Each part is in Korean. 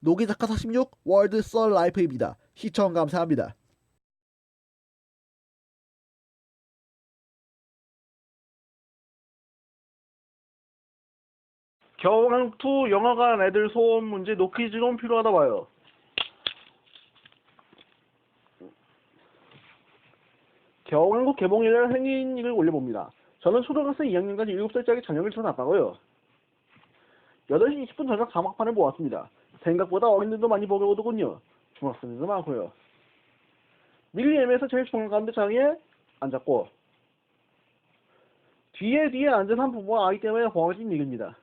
노기작가 46 월드 썰 라이프입니다. 시청 감사합니다. 겨울왕2 영화관 애들 소음 문제 노키즈 좀 필요하다 봐요. 겨울왕국 개봉일날 행인일을 올려봅니다. 저는 초등학생 2학년까지 7살짜리 자녀를 키운 아빠고요. 8시 20분 저녁 자막판을 보았습니다. 생각보다 어린들도 많이 보게 오더군요. 중학생들도 많고요. 밀리엠에서 제일 중간 자리에 앉았고 뒤에 뒤에 앉은 한 부부와 아이 때문에 허어진 일입니다.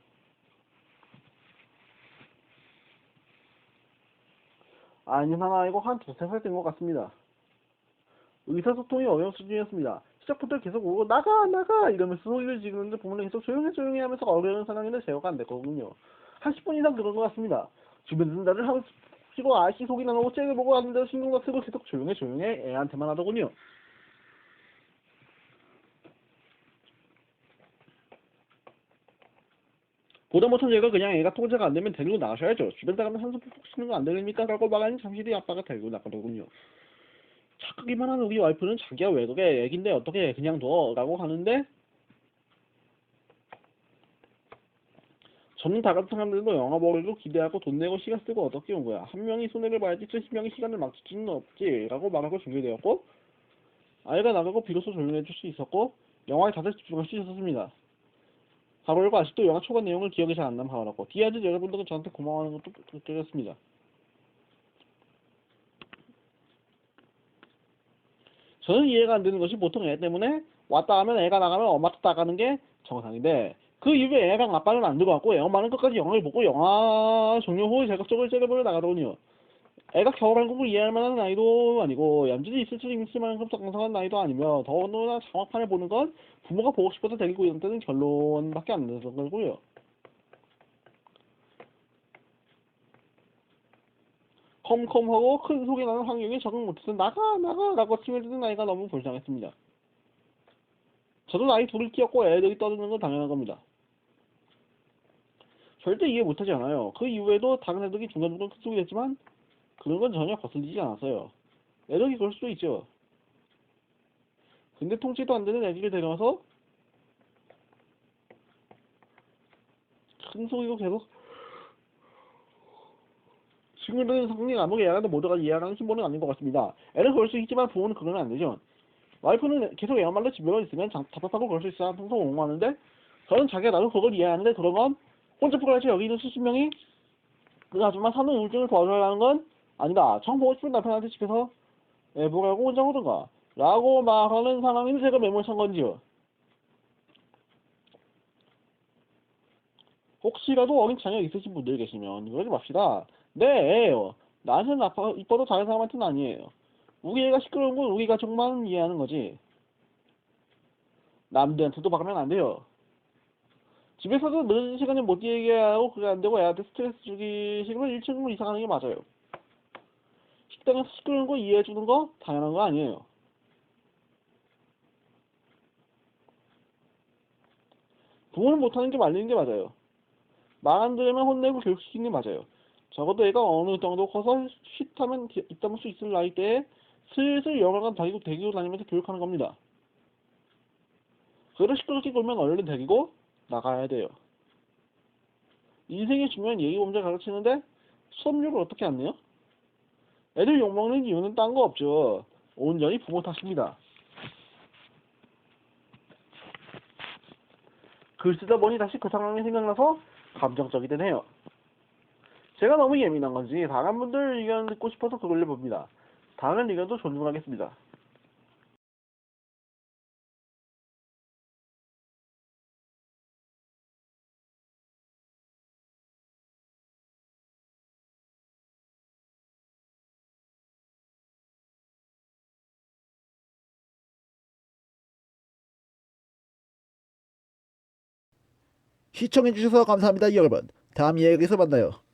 아니 하나 아니고 한 두세 살 된 것 같습니다. 의사소통이 어려운 수준이었습니다. 시작부터 계속 오고 나가 나가 이러면서 소리를 지르는데 부모는 계속 조용히 조용히 하면서 어려운 상황인데 제어가 안 됐거든요. 한 10분 이상 그런 것 같습니다. 주변에서 나를 하면서 치고 아저씨 속이 나오고 쟤를 보고 왔는데 신경도 쓰고 계속 조용해 조용해 애한테만 하더군요. 보다 못한 얘가 그냥 애가 통제가 안 되면 데리고 나가셔야죠. 주변 사람은 한숨 푹푹 쉬는 거안 되니까 라고 말하니 잠시 뒤에 아빠가 데리고 나가더군요. 착하기만 한 우리 와이프는 왜 그래 애긴데 어떻게 그냥 둬 라고 하는데 저는 다 같은 사람들도 영화 보기로 기대하고 돈 내고 시간 쓰고 어떻게 온 거야. 한 명이 손해를 봐야지 수십 명이 시간을 막칠 수는 없지. 라고 말하고 종료되었고 아이가 나가고 비로소 조용해질 수 있었고 영화에 다들 집중할 수 있었습니다. 가로열고 아직도 영화 초반 내용을 기억이 잘안 나면 하라고. 디아즈 여러분들은 저한테 고마워하는 것도 느껴졌습니다. 저는 이해가 안 되는 것이 보통 애 때문에 왔다 하면 애가 나가면 엄마도 나가는 게 정상인데 그 이후에 애랑 아빠는 안 들어왔고 애 엄마는 끝까지 영화를 보고 영화 종료 후에 제각적으로 째려보려 나가더군요. 애가 겨울왕국을 이해할 만한 나이도 아니고 얌전히 있을 수 있을 만큼 성성한 나이도 아니며 더군다나 장막판을 보는 건 부모가 보고 싶어서 데리고 있다는 결론밖에 안 되는 거고요. 컴컴하고 큰 소리 나는 환경에 적응 못해서 나가 나가 라고 침을 드는 아이가 너무 불쌍했습니다. 저도 아이 둘을 키웠고 애들이 떠드는 건 당연한 겁니다. 절대 이해 못하지 않아요. 그 이후에도 다른 애들이 중간중간 큰 소리 냈지만 그런 건 전혀 거슬리지 않았어요. 애들이 그럴 수도 있죠. 근데 통제도 안 되는 애들을 데려와서 큰 소리로 계속 친구들은 성님 아무리 이해하는 모두가 이해하는 신분은 아닌 것 같습니다. 애는 그럴 수 있지만 부모는 그러면 안 되죠. 와이프는 계속 애말로 집에만 있으면 장- 답답하고 그럴 수 있어 항상 옹호하는데 저는 자기가 나도 그걸 이해하는데 그런 건 혼자 풀어야지 여기 있는 수십 명이 그 아줌마 사는 우울증을 도와달라는 건 아니다. 정 보고 싶은 남편한테 집에서 애보라고 혼자 오든가 라고 말하는 사람인 제가 매몰찬 건지요. 혹시라도 어린 자녀 있으신 분들 계시면 그러지 맙시다. 내 애예요. 나한테는 아파, 이뻐도 다른 사람한테는 아니에요. 우리 애가 시끄러운 건 우리 가족만 이해하는 거지. 남들한테도 말하면 안 돼요. 집에서도 늦은 시간에 못 얘기하고 그게 안 되고 애한테 스트레스 주기 싫으면 1층으로 이사 가는 게 맞아요. 식당에서 시끄러운 거 이해해 주는 거 당연한 거 아니에요. 부모는 못하는 게 말리는 게 맞아요. 말 안 들으면 혼내고 교육시키는 게 맞아요. 적어도 애가 어느 정도 커서 쉿하면 입다물 수 있을 나이 때에 슬슬 영화관 다니고 데리고 다니면서 교육하는 겁니다. 그를 시끄럽게 굴면 얼른 데리고 나가야 돼요. 인생의 중요한 예의 범죄 가르치는데 수업료를 어떻게 안 내요? 애들 욕먹는 이유는 딴 거 없죠. 온전히 부모 탓입니다. 글 쓰다 보니 다시 그 상황이 생각나서 감정적이 되네요. 제가 너무 예민한 건지 다른 분들 의견 듣고 싶어서 그걸 올려봅니다. 다른 의견도 존중하겠습니다. 시청해주셔서 감사합니다 여러분. 다음 이야기에서 만나요.